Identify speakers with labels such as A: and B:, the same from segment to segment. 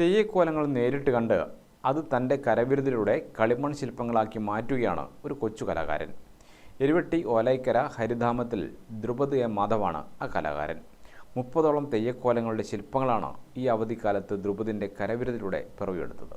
A: തെയ്യക്കോലങ്ങൾ നേരിട്ട് കണ്ട് അത് തന്റെ കരവിരുതിലൂടെ കളിമൺ ശില്പങ്ങളാക്കി മാറ്റുകയാണ് ഒരു കൊച്ചു കലാകാരൻ. എരുവെട്ടി ഓലൈക്കര ഹരിധാമത്തിൽ ദ്രുപദ് എ മാധവാണ് ആ കലാകാരൻ. മുപ്പതോളം തെയ്യക്കോലങ്ങളുടെ ശില്പങ്ങളാണ് ഈ അവധിക്കാലത്ത് ദ്രുപദിന്റെ കരവിരുതിലൂടെ പിറവിയെടുത്തത്.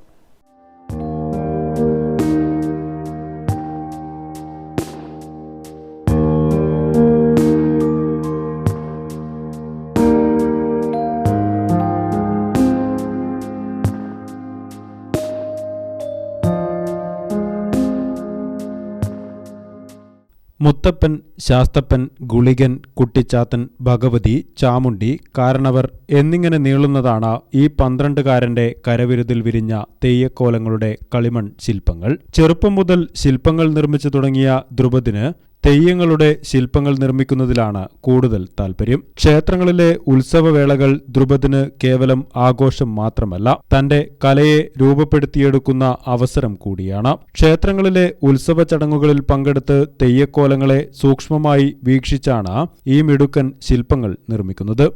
B: മുത്തപ്പൻ ശാസ്തപ്പൻ ഗുളികൻ കുട്ടിച്ചാത്തൻ ഭഗവതി ചാമുണ്ടി കാരണവർ എന്നിങ്ങനെ നീളുന്നതാണ് ഈ പന്ത്രണ്ടുകാരന്റെ കരവിരുതിൽ വിരിഞ്ഞ തെയ്യക്കോലങ്ങളുടെ കളിമൺ ശില്പങ്ങൾ. ചെറുപ്പം മുതൽ ശില്പങ്ങൾ നിർമ്മിച്ചു തുടങ്ങിയ ദ്രുപദിന് തെയ്യങ്ങളുടെ ശില്പങ്ങൾ നിർമ്മിക്കുന്നതിലാണ് കൂടുതൽ താൽപര്യം. ക്ഷേത്രങ്ങളിലെ ഉത്സവവേളകൾ ധ്രുപദിന് കേവലം ആഘോഷം മാത്രമല്ല തന്റെ കലയെ രൂപപ്പെടുത്തിയെടുക്കുന്ന അവസരം കൂടിയാണ്. ക്ഷേത്രങ്ങളിലെ ഉത്സവ ചടങ്ങുകളിൽ പങ്കെടുത്ത് തെയ്യക്കോലങ്ങളെ സൂക്ഷ്മമായി വീക്ഷിച്ചാണ് ഈ മിടുക്കൻ ശില്പങ്ങൾ നിർമ്മിക്കുന്നത്.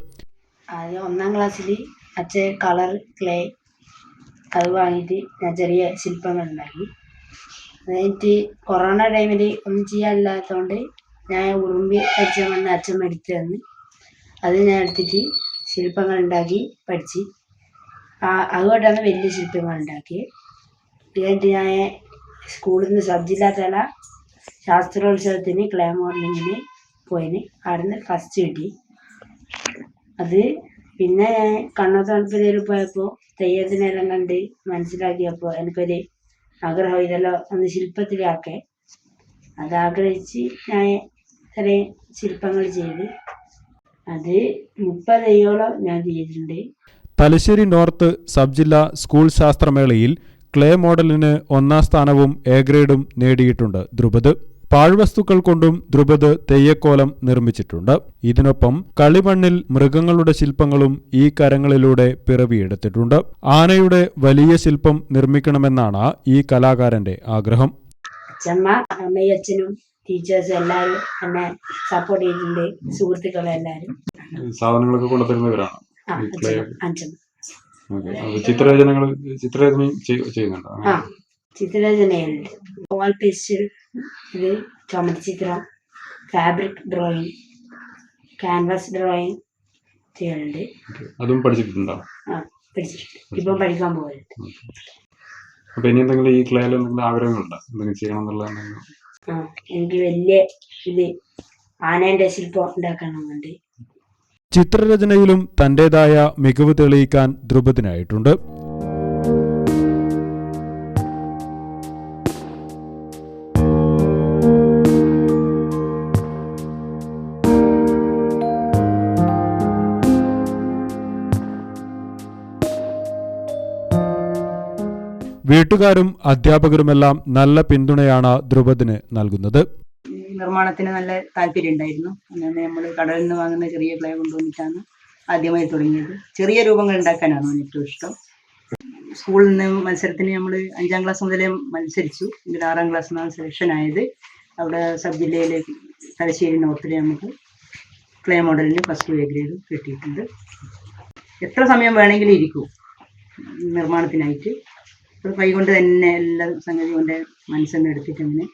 C: ഒന്നാം ക്ലാസ്സിൽ അച്ഛൻ കളർ ക്ലേ അത് വാങ്ങിയിട്ട് ഞാൻ ചെറിയ ശില്പങ്ങൾ ഉണ്ടാക്കി. കഴിഞ്ഞിട്ട് കൊറോണ ടൈമിൽ ഒന്നും ചെയ്യാനില്ലാത്തതുകൊണ്ട് ഞാൻ ഉറുമ്പി അച്ഛൻ വന്ന് അച്ഛൻ എടുത്ത് തന്ന്. അത് ഞാൻ എടുത്തിട്ട് ശില്പങ്ങൾ ഉണ്ടാക്കി പഠിച്ച്. അതുകൊണ്ടാണ് വലിയ ശില്പങ്ങൾ ഉണ്ടാക്കിയത് കഴിഞ്ഞിട്ട് ഞാൻ സ്കൂളിൽ നിന്ന് സബ് ജില്ലാ തല ശാസ്ത്രോത്സവത്തിന് ക്ലേ മോഡലിങ്ങിന് പോയിന്. അവിടുന്ന് ഫസ്റ്റ് കിട്ടി. അത് പിന്നെ ഞാൻ കണ്ണോത്തണപ്പതിയിൽ പോയപ്പോൾ തെയ്യത്തിനെല്ലാം കണ്ട് മനസ്സിലാക്കിയപ്പോൾ എനിക്കൊരു ആഗ്രഹം ഇതെല്ലാം ഒന്ന് ശില്പത്തിലാക്കെ. അതാഗ്രഹിച്ച് ഞാൻ ഇത്രയും ശില്പങ്ങൾ ചെയ്ത് അത് മുപ്പതയോളം ഞാൻ ചെയ്തിട്ടുണ്ട്.
B: തലശ്ശേരി നോർത്ത് സബ് ജില്ലാ സ്കൂൾ ശാസ്ത്രമേളയിൽ ക്ലേ മോഡലിന് ഒന്നാം സ്ഥാനവും എ ഗ്രേഡും നേടിയിട്ടുണ്ട് ദ്രുപദ്. പാഴ്വസ്തുക്കൾ കൊണ്ടും ദ്രുപദ് തെയ്യക്കോലം നിർമ്മിച്ചിട്ടുണ്ട്. ഇതിനൊപ്പം കളിമണ്ണിൽ മൃഗങ്ങളുടെ ശില്പങ്ങളും ഈ കരങ്ങളിലൂടെ പിറവിയെടുത്തിട്ടുണ്ട്. ആനയുടെ വലിയ ശില്പം നിർമ്മിക്കണമെന്നാണ് ഈ കലാകാരന്റെ ആഗ്രഹം.
C: അച്ഛമ്മ അമ്മയും ടീച്ചേഴ്സ് എല്ലാവരും എന്നെ സപ്പോർട്ട് ചെയ്തിട്ടുണ്ട്. സുഹൃത്തുക്കളെല്ലാവരും
D: സാധനങ്ങളൊക്കെ കൊണ്ടുതരുന്നവരാണ് അപ്പൊ ചിത്രരചനകൾ ചിത്രരചനയും ചെയ്- ചെയ്യുന്നുണ്ടോ?
C: ആ. ചിത്രരചനയുണ്ട്. വാൾ പേസ്റ്റ് ഇത് ചുമര് ചിത്രം ഫാബ്രിക് ഡ്രോയിങ് ക്യാൻവാസ് ഡ്രോയിങ് ചെയ്യലുണ്ട്
D: അതും പഠിച്ചിട്ടുണ്ടോ?
C: ആ പഠിച്ചിട്ടുണ്ട്. ഇപ്പം പഠിക്കാൻ പോകുന്നുണ്ട്
D: അപ്പൊ ഇനി എന്തെങ്കിലും ഈ ക്ലേയിൽ എന്തെങ്കിലും ആഗ്രഹങ്ങളുണ്ടോ? എന്തെങ്കിലും ചെയ്യണം എന്നുള്ള
C: ആ എനിക്ക് വലിയ ഇത് ആനേന്റെ ശില്പം ഉണ്ടാക്കണമെന്നുണ്ട്.
B: ചിത്രരചനയിലും തന്റേതായ മികവ് തെളിയിക്കാൻ ദ്രുപദിനായിട്ടുണ്ട് വീട്ടുകാരും അധ്യാപകരുമെല്ലാം നല്ല പിന്തുണയാണ് ധ്രുപദിന് നൽകുന്നത്.
E: ഈ നിർമ്മാണത്തിന് നല്ല താല്പര്യം ഉണ്ടായിരുന്നു. അങ്ങനെ നമ്മൾ കടലിൽ നിന്ന് വാങ്ങുന്ന ചെറിയ ക്ലേ കൊണ്ടുവന്നിട്ടാണ് ആദ്യമായി തുടങ്ങിയത്. ചെറിയ രൂപങ്ങൾ ഉണ്ടാക്കാനാണ് ഏറ്റവും ഇഷ്ടം. സ്കൂളിൽ നിന്ന് മത്സരത്തിന് നമ്മൾ അഞ്ചാം ക്ലാസ് മുതലേ മത്സരിച്ചു. എന്നിട്ട് ആറാം ക്ലാസ് നിന്നാണ് സെലക്ഷൻ ആയത്. അവിടെ സബ് ജില്ലയിലെ തലശ്ശേരി നോർത്തിൽ നമുക്ക് ക്ലേ മോഡലിന് ഫസ്റ്റ് എ ഗ്രേഡ് കിട്ടിയിട്ടുണ്ട്. എത്ര സമയം വേണമെങ്കിലും ഇരിക്കും നിർമ്മാണത്തിനായിട്ട്. ഒരു കൈകൊണ്ട് തന്നെ എല്ലാ സംഗതി കൊണ്ട് മനസ്സെന്ന് എടുത്തിട്ട് അങ്ങനെ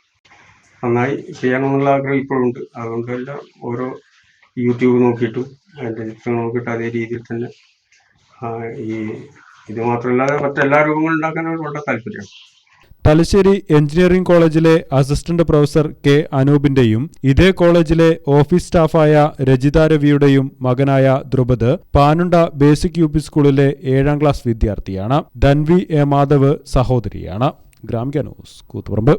F: നന്നായി ചെയ്യണമെന്നുള്ള ആഗ്രഹം ഇപ്പോഴുണ്ട്. അതുകൊണ്ടല്ല ഓരോ യൂട്യൂബ് നോക്കിയിട്ടും അതിന്റെ ചിത്രങ്ങൾ നോക്കിയിട്ട് അതേ രീതിയിൽ തന്നെ ഈ ഇത് മാത്രമല്ലാതെ മറ്റെല്ലാ രൂപങ്ങളും ഉണ്ടാക്കാൻ വളരെ താല്പര്യമാണ്.
B: തലശ്ശേരി എഞ്ചിനീയറിംഗ് കോളേജിലെ അസിസ്റ്റന്റ് പ്രൊഫസർ കെ അനൂപിന്റെയും ഇതേ കോളേജിലെ ഓഫീസ് സ്റ്റാഫായ രജിത രവിയുടെയും മകനായ Drupad Panunda basic U P സ്കൂളിലെ ഏഴാം ക്ലാസ് വിദ്യാർത്ഥിയാണ്. ധൻവി എ. മാധവ് സഹോദരിയാണ്. ഗ്രാമിക ന്യൂസ് കൂത്തുപറമ്പ്.